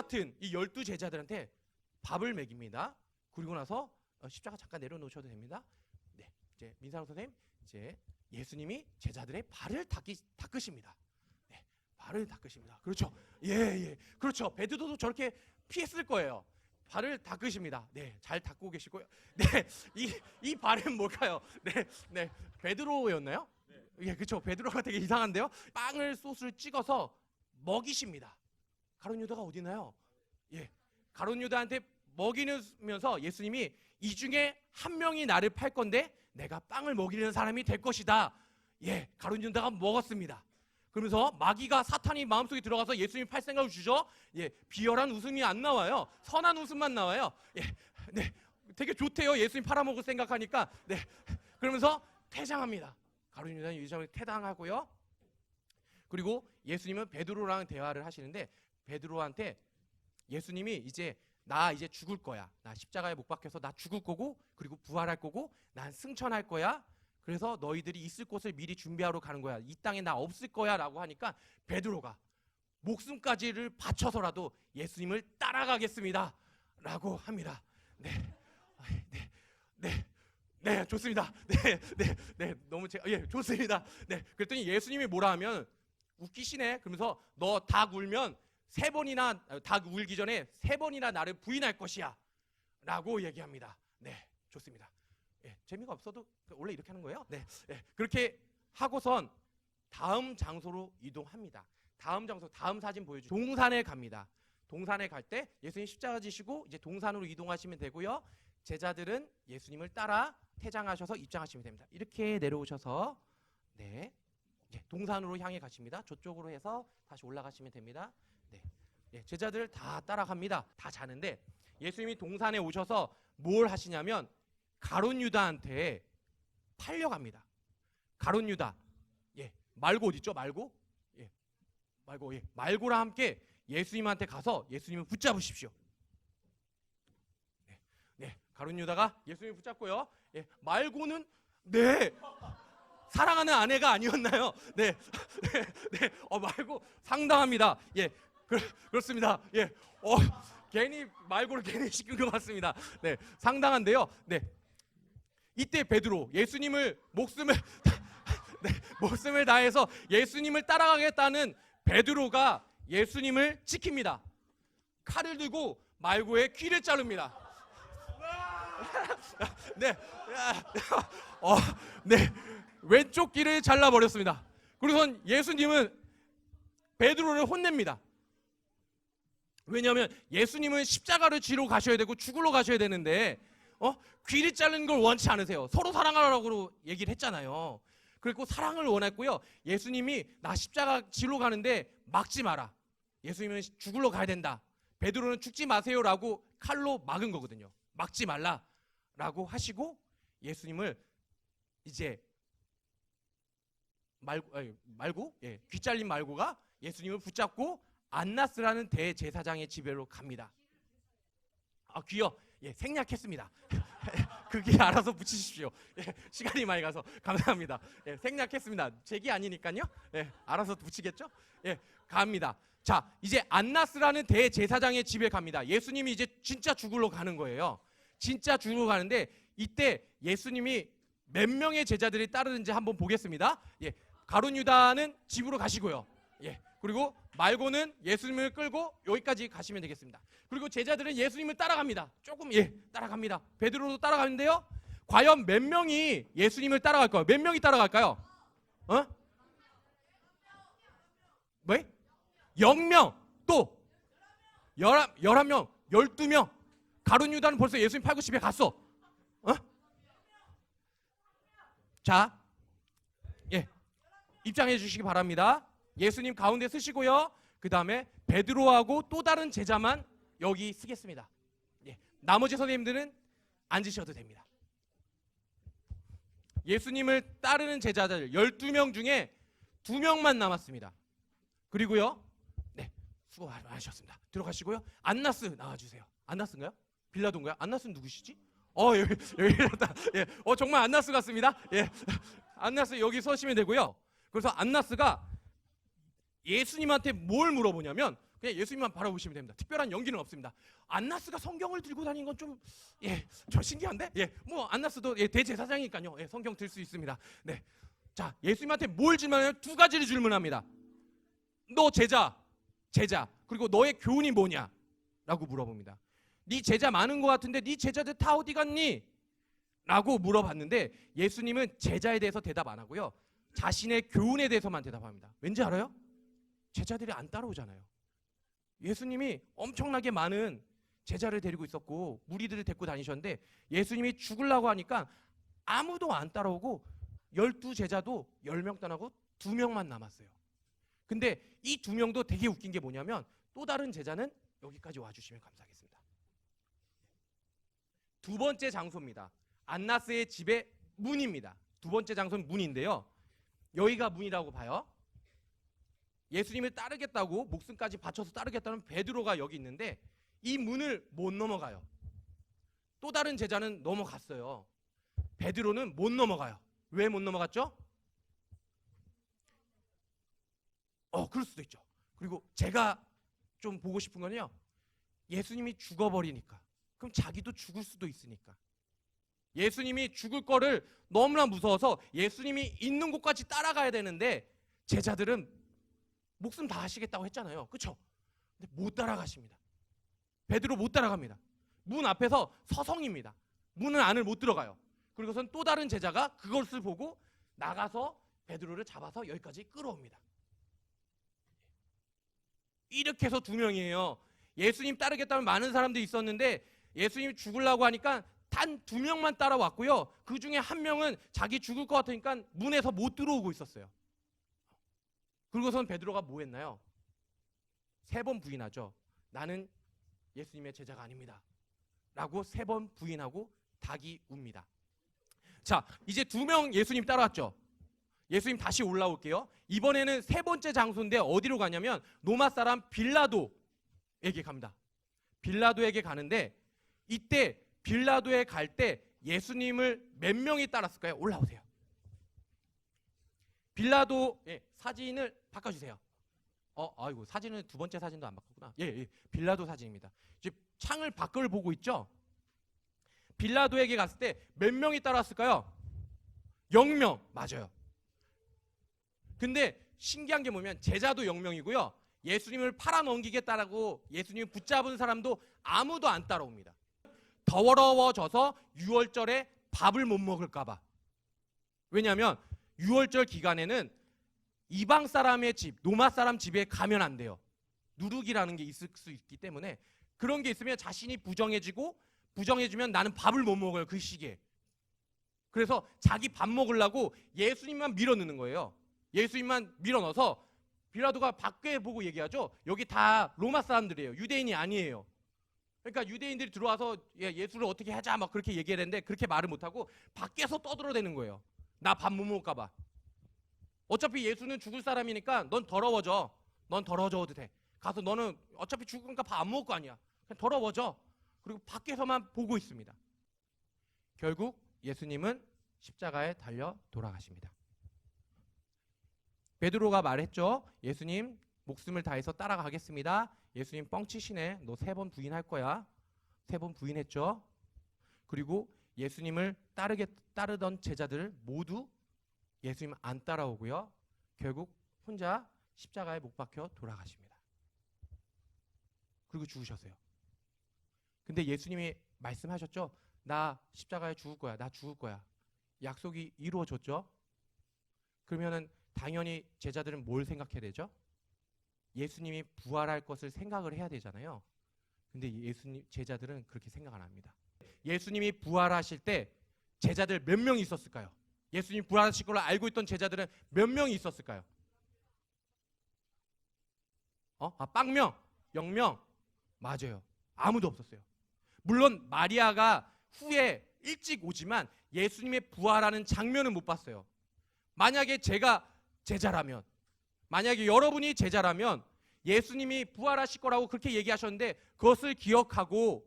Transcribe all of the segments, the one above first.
똑같은 이 열두 제자들한테 밥을 먹입니다. 그리고 나서 어, 십자가 잠깐 내려놓으셔도 됩니다. 네, 이제 민상 선생님 이제 예수님이 제자들의 발을 닦이, 닦으십니다. 네, 발을 닦으십니다. 그렇죠. 예, 예. 그렇죠. 베드로도 저렇게 피했을 거예요. 발을 닦으십니다. 네, 잘 닦고 계시고요. 네, 이, 이 발은 뭘까요? 네, 네. 베드로였나요? 예, 그렇죠. 베드로가 되게 이상한데요. 빵을 소스를 찍어서 먹이십니다. 가론 유다가 어디 있나요? 예, 가론 유다한테 먹이면서 예수님이 이 중에 한 명이 나를 팔 건데 내가 빵을 먹이는 사람이 될 것이다. 예, 가론 유다가 먹었습니다. 그러면서 마귀가 사탄이 마음속에 들어가서 예수님 팔 생각을 주죠. 예, 비열한 웃음이 안 나와요. 선한 웃음만 나와요. 예, 네, 되게 좋대요. 예수님 팔아먹을 생각하니까. 네, 그러면서 퇴장합니다. 가론 유다는 유장을 퇴장하고요. 그리고 예수님은 베드로랑 대화를 하시는데 베드로한테 예수님이 이제 나 이제 죽을 거야. 나 십자가에 못 박혀서 나 죽을 거고 그리고 부활할 거고 난 승천할 거야. 그래서 너희들이 있을 곳을 미리 준비하러 가는 거야. 이 땅에 나 없을 거야라고 하니까 베드로가 목숨까지를 바쳐서라도 예수님을 따라가겠습니다. 라고 합니다. 네. 네. 네. 네, 좋습니다. 네, 네, 네, 너무 제, 예, 좋습니다. 네, 그랬더니 예수님이 뭐라 하면 웃기시네. 그러면서 너닭 울면 세 번이나 어, 닭 울기 전에 세 번이나 나를 부인할 것이야라고 얘기합니다. 네, 좋습니다. 예, 재미가 없어도 원래 이렇게 하는 거예요. 네, 예, 그렇게 하고선 다음 장소로 이동합니다. 다음 장소, 다음 사진 보여주. 동산에 갑니다. 동산에 갈 때 예수님 십자가 지시고 이제 동산으로 이동하시면 되고요. 제자들은 예수님을 따라 퇴장하셔서 입장하시면 됩니다. 이렇게 내려오셔서 네, 예, 동산으로 향해 가십니다. 저쪽으로 해서 다시 올라가시면 됩니다. 네, 예, 제자들 다 따라갑니다. 다 자는데 예수님이 동산에 오셔서 뭘 하시냐면 가론 유다한테 팔려갑니다. 가론 유다, 예, 말고 어디 있죠? 말고, 예, 말고, 예, 말고랑 함께 예수님한테 가서 예수님을 붙잡으십시오. 네, 네, 가론 유다가 예수님을 붙잡고요. 예, 말고는 네. 사랑하는 아내가 아니었나요? 네, 네, 네. 어 말고 상당합니다. 예, 그, 그렇 습니다. 예, 어 괜히 말고를 괜히 시킨 것 같습니다. 네, 상당한데요. 네, 이때 베드로 예수님을 목숨을 네, 목숨을 다해서 예수님을 따라가겠다는 베드로가 예수님을 지킵니다. 칼을 들고 말고의 귀를 자릅니다. 네, 어, 네, 왼쪽 귀를 잘라 버렸습니다. 그리고선 예수님은 베드로를 혼냅니다. 왜냐하면 예수님은 십자가를 지러 가셔야 되고 죽으러 가셔야 되는데 어? 귀를 자르는 걸 원치 않으세요. 서로 사랑하라고 얘기를 했잖아요. 그리고 사랑을 원했고요. 예수님이 나 십자가 지러 가는데 막지 마라. 예수님은 죽으러 가야 된다. 베드로는 죽지 마세요라고 칼로 막은 거거든요. 막지 말라라고 하시고 예수님을 이제 말고 아니, 말고 예, 귀 잘린 말고가 예수님을 붙잡고 안나스라는 대제사장의 집으로 갑니다. 아 귀요. 예, 생략했습니다. 그게 알아서 붙이십시오. 예, 시간이 많이 가서 감사합니다. 예, 생략했습니다. 제기 아니니까요. 예, 알아서 붙이겠죠? 예, 갑니다. 자, 이제 안나스라는 대제사장의 집에 갑니다. 예수님이 이제 진짜 죽으러 가는 거예요. 진짜 죽으러 가는데 이때 예수님이 몇 명의 제자들이 따르는지 한번 보겠습니다. 예, 가룟 유다는 집으로 가시고요. 예, 그리고 말고는 예수님을 끌고 여기까지 가시면 되겠습니다. 그리고 제자들은 예수님을 따라갑니다. 조금 예, 따라갑니다. 베드로도 따라가는데요. 과연 몇 명이 예수님을 따라갈까요? 몇 명이 따라갈까요? 어? 뭐? 0명 또 열한 열한 명, 열두 명. 가룟 유다는 벌써 예수님 팔고 집에 갔어. 어? 자, 예, 입장해 주시기 바랍니다. 예수님 가운데 쓰시고요. 그 다음에 베드로하고 또 다른 제자만 여기 쓰겠습니다. 예, 나머지 선생님들은 앉으셔도 됩니다. 예수님을 따르는 제자들 12명 중에 2명만 남았습니다. 그리고요. 네. 수고 많으셨습니다. 들어가시고요. 안나스 나와 주세요. 안나스인가요? 빌라도인가요? 안나스는 누구시지? 어, 여기 여기 있다. 예. 어, 정말 안나스 같습니다. 예. 안나스 여기 서시면 되고요. 그래서 안나스가 예수님한테 뭘 물어보냐면 그냥 예수님만 바라보시면 됩니다. 특별한 연기는 없습니다. 안나스가 성경을 들고 다니는 건 좀 예, 저 신기한데? 예, 뭐 안나스도 예, 대제사장이니까요. 예, 성경 들 수 있습니다. 네. 자, 예수님한테 뭘 질문하냐면 두 가지를 질문합니다. 너 제자, 제자. 그리고 너의 교훈이 뭐냐? 라고 물어봅니다. 네 제자 많은 것 같은데 네 제자들 다 어디 갔니? 라고 물어봤는데 예수님은 제자에 대해서 대답 안 하고요. 자신의 교훈에 대해서만 대답합니다. 왠지 알아요? 제자들이 안 따라오잖아요. 예수님이 엄청나게 많은 제자를 데리고 있었고 무리들을 데리고 다니셨는데 예수님이 죽으려고 하니까 아무도 안 따라오고 열두 제자도 열 명 떠나고 두 명만 남았어요. 근데 이 두 명도 되게 웃긴 게 뭐냐면 또 다른 제자는 여기까지 와주시면 감사하겠습니다. 두 번째 장소입니다. 안나스의 집의 문입니다. 두 번째 장소는 문인데요. 여기가 문이라고 봐요. 예수님을 따르겠다고 목숨까지 바쳐서 따르겠다는 베드로가 여기 있는데 이 문을 못 넘어가요. 또 다른 제자는 넘어갔어요. 베드로는 못 넘어가요. 왜 못 넘어갔죠? 어, 그럴 수도 있죠. 그리고 제가 좀 보고 싶은 거는요. 예수님이 죽어버리니까. 그럼 자기도 죽을 수도 있으니까. 예수님이 죽을 거를 너무나 무서워서 예수님이 있는 곳까지 따라가야 되는데 제자들은 목숨 다 하시겠다고 했잖아요. 그렇죠? 근데 못 따라가십니다. 베드로 못 따라갑니다. 문 앞에서 서성입니다. 문은 안을 못 들어가요. 그리고선 또 다른 제자가 그것을 보고 나가서 베드로를 잡아서 여기까지 끌어옵니다. 이렇게 해서 두 명이에요. 예수님 따르겠다는 많은 사람들이 있었는데 예수님 죽으려고 하니까 단 두 명만 따라왔고요. 그 중에 한 명은 자기 죽을 것 같으니까 문에서 못 들어오고 있었어요. 그리고선 베드로가 뭐 했나요? 세 번 부인하죠. 나는 예수님의 제자가 아닙니다. 라고 세 번 부인하고 닭이 웁니다. 자, 이제 두 명 예수님 따라왔죠. 예수님 다시 올라올게요. 이번에는 세 번째 장소인데 어디로 가냐면 로마 사람 빌라도에게 갑니다. 빌라도에게 가는데 이때 빌라도에 갈 때 예수님을 몇 명이 따랐을까요? 올라오세요. 빌라도 예, 사진을 바꿔주세요. 어, 아이고 사진은 두 번째 사진도 안 바꿨구나. 예, 예, 빌라도 사진입니다. 이제 창을 밖을 보고 있죠. 빌라도에게 갔을 때 몇 명이 따랐을까요? 0명 맞아요. 근데 신기한 게 뭐냐면 제자도 0명이고요. 예수님을 팔아 넘기겠다라고 예수님을 붙잡은 사람도 아무도 안 따라옵니다. 더러워져서 6월절에 밥을 못 먹을까봐. 왜냐하면 6월절 기간에는 이방 사람의 집, 노마 사람 집에 가면 안 돼요. 누룩이라는 게 있을 수 있기 때문에 그런 게 있으면 자신이 부정해지고 부정해지면 나는 밥을 못 먹어요 그 시기에. 그래서 자기 밥 먹으려고 예수님만 밀어 넣는 거예요. 예수님만 밀어 넣어서 빌라도가 밖에 보고 얘기하죠. 여기 다 로마 사람들이에요. 유대인이 아니에요. 그러니까 유대인들이 들어와서 예, 예수를 어떻게 하자 막 그렇게 얘기를 했는데 그렇게 말을 못하고 밖에서 떠들어대는 거예요. 나 밥 못 먹을까 봐. 어차피 예수는 죽을 사람이니까 넌 더러워져. 넌 더러워져도 돼. 가서 너는 어차피 죽으니까 밥 안 먹을 거 아니야. 그냥 더러워져. 그리고 밖에서만 보고 있습니다. 결국 예수님은 십자가에 달려 돌아가십니다. 베드로가 말했죠. 예수님 목숨을 다해서 따라가겠습니다. 예수님 뻥치시네. 너 세 번 부인할 거야. 세 번 부인했죠. 그리고 예수님을 따르게 따르던 제자들 모두 예수님 안 따라오고요. 결국 혼자 십자가에 못 박혀 돌아가십니다. 그리고 죽으셨어요. 근데 예수님이 말씀하셨죠. 나 십자가에 죽을 거야. 나 죽을 거야. 약속이 이루어졌죠. 그러면은 당연히 제자들은 뭘 생각해야 되죠? 예수님이 부활할 것을 생각을 해야 되잖아요. 근데 예수님 제자들은 그렇게 생각 안 합니다. 예수님이 부활하실 때 제자들 몇 명이 있었을까요? 예수님 부활하실 걸로 알고 있던 제자들은 몇 명이 있었을까요? 어? 아, 빵명, 영명. 맞아요. 아무도 없었어요. 물론 마리아가 후에 일찍 오지만 예수님의 부활하는 장면은 못 봤어요. 만약에 제가 제자라면 만약에 여러분이 제자라면 예수님이 부활하실 거라고 그렇게 얘기하셨는데 그것을 기억하고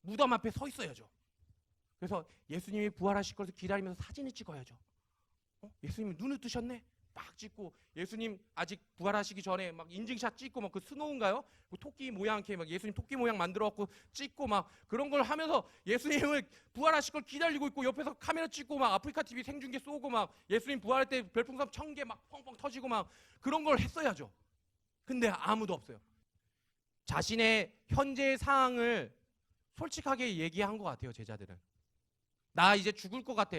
무덤 앞에 서 있어야죠. 그래서 예수님이 부활하실 것을 기다리면서 사진을 찍어야죠. 어? 예수님이 눈을 뜨셨네? 막 찍고 예수님 아직 부활하시기 전에 막 인증샷 찍고 막 그 스노우인가요? 그 토끼 모양 이렇게 막 예수님 토끼 모양 만들어 갖고 찍고 막 그런 걸 하면서 예수님을 부활하실 걸 기다리고 있고 옆에서 카메라 찍고 막 아프리카 TV 생중계 쏘고 막 예수님 부활할 때 별풍선 천 개 막 펑펑 터지고 막 그런 걸 했어야죠. 근데 아무도 없어요. 자신의 현재 상황을 솔직하게 얘기한 것 같아요, 제자들은. 나 이제 죽을 것 같아.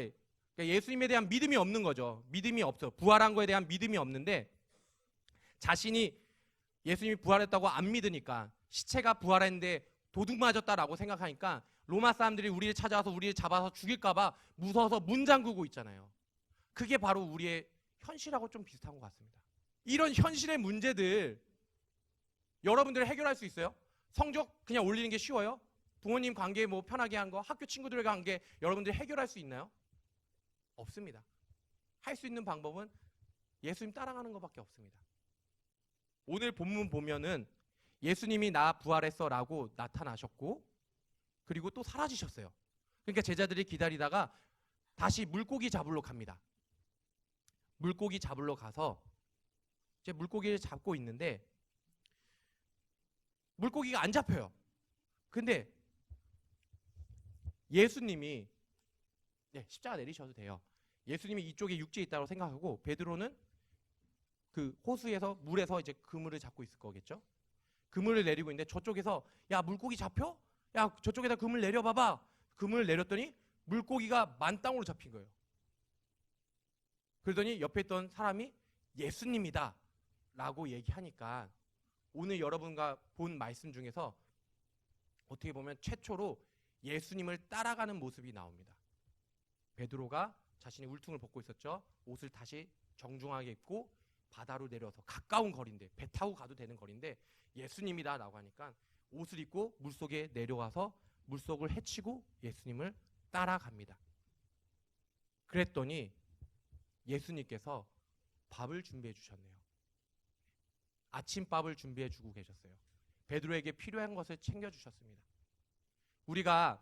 그러니까 예수님에 대한 믿음이 없는 거죠. 믿음이 없어. 부활한 거에 대한 믿음이 없는데 자신이 예수님이 부활했다고 안 믿으니까 시체가 부활했는데 도둑 맞았다라고 생각하니까 로마 사람들이 우리를 찾아와서 우리를 잡아서 죽일까봐 무서워서 문 잠그고 있잖아요. 그게 바로 우리의 현실하고 좀 비슷한 것 같습니다. 이런 현실의 문제들 여러분들 해결할 수 있어요? 성적 그냥 올리는 게 쉬워요? 부모님 관계 뭐 편하게 한 거, 학교 친구들과 관계 여러분들이 해결할 수 있나요? 없습니다. 할 수 있는 방법은 예수님 따라가는 것밖에 없습니다. 오늘 본문 보면은 예수님이 나 부활했어라고 나타나셨고 그리고 또 사라지셨어요. 그러니까 제자들이 기다리다가 다시 물고기 잡으러 갑니다. 물고기 잡으러 가서 이제 물고기를 잡고 있는데 물고기가 안 잡혀요. 근데 예수님이 네, 십자가 내리셔도 돼요. 예수님이 이쪽에 육지에 있다고 생각하고 베드로는 그 호수에서 물에서 이제 그물을 잡고 있을 거겠죠. 그물을 내리고 있는데 저쪽에서 야 물고기 잡혀? 야 저쪽에다 그물 내려봐봐. 그물을 내렸더니 물고기가 만 땅으로 잡힌 거예요. 그러더니 옆에 있던 사람이 예수님이다 라고 얘기하니까 오늘 여러분과 본 말씀 중에서 어떻게 보면 최초로 예수님을 따라가는 모습이 나옵니다. 베드로가 자신의 울퉁을 벗고 있었죠. 옷을 다시 정중하게 입고 바다로 내려서 가까운 거리인데 배 타고 가도 되는 거리인데 예수님이다라고 하니까 옷을 입고 물속에 내려와서 물속을 헤치고 예수님을 따라갑니다. 그랬더니 예수님께서 밥을 준비해 주셨네요. 아침밥을 준비해 주고 계셨어요. 베드로에게 필요한 것을 챙겨 주셨습니다. 우리가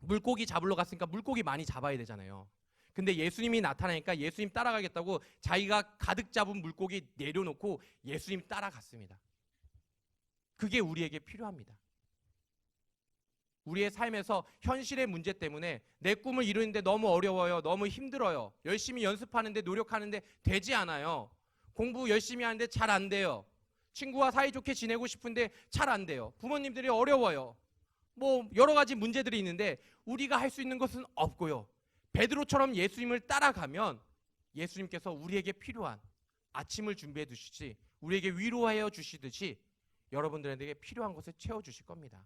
물고기 잡으러 갔으니까 물고기 많이 잡아야 되잖아요. 근데 예수님이 나타나니까 예수님 따라가겠다고 자기가 가득 잡은 물고기 내려놓고 예수님 따라갔습니다. 그게 우리에게 필요합니다. 우리의 삶에서 현실의 문제 때문에 내 꿈을 이루는데 너무 어려워요. 너무 힘들어요. 열심히 연습하는데 노력하는데 되지 않아요. 공부 열심히 하는데 잘 안 돼요. 친구와 사이좋게 지내고 싶은데 잘 안 돼요. 부모님들이 어려워요. 뭐 여러 가지 문제들이 있는데 우리가 할 수 있는 것은 없고요. 베드로처럼 예수님을 따라가면 예수님께서 우리에게 필요한 아침을 준비해 주시지 우리에게 위로하여 주시듯이 여러분들에게 필요한 것을 채워 주실 겁니다.